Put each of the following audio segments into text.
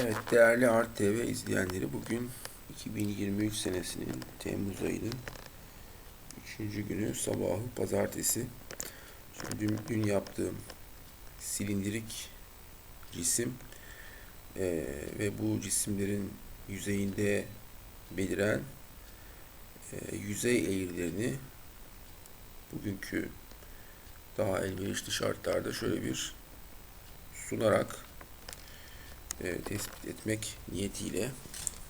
Evet değerli Art TV izleyenleri bugün 2023 senesinin Temmuz ayının 3. günü sabahı pazartesi. Şimdi dün, dün yaptığım silindirik cisim eee, ve bu cisimlerin yüzeyinde beliren eee, yüzey eğrilerini bugünkü daha elverişli şartlarda şöyle bir sunarak e, tespit etmek niyetiyle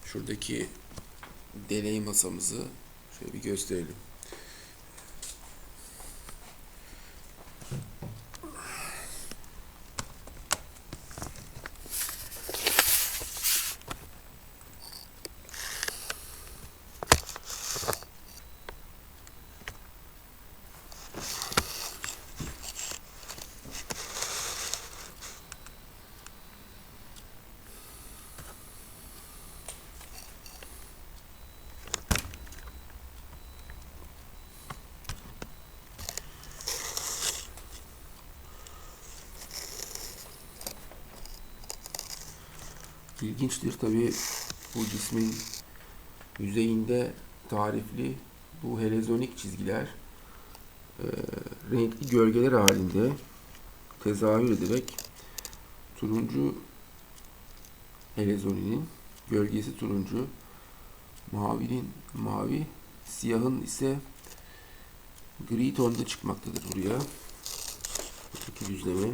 şuradaki deney masamızı şöyle bir gösterelim. İlginçtir tabii bu cismin yüzeyinde tarifli bu helezonik çizgiler e, renkli gölgeler halinde tezahür ederek turuncu helezoninin gölgesi turuncu, mavinin mavi, siyahın ise gri tonda çıkmaktadır buraya. Buradaki düzleme.